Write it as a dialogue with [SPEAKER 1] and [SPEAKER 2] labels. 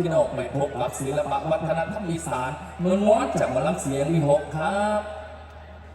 [SPEAKER 1] พี่น้องไปพบกับศิลปะวัฒนธรรมอีสานเมืองม้วนจากหมอลำเสียงวีหกครับ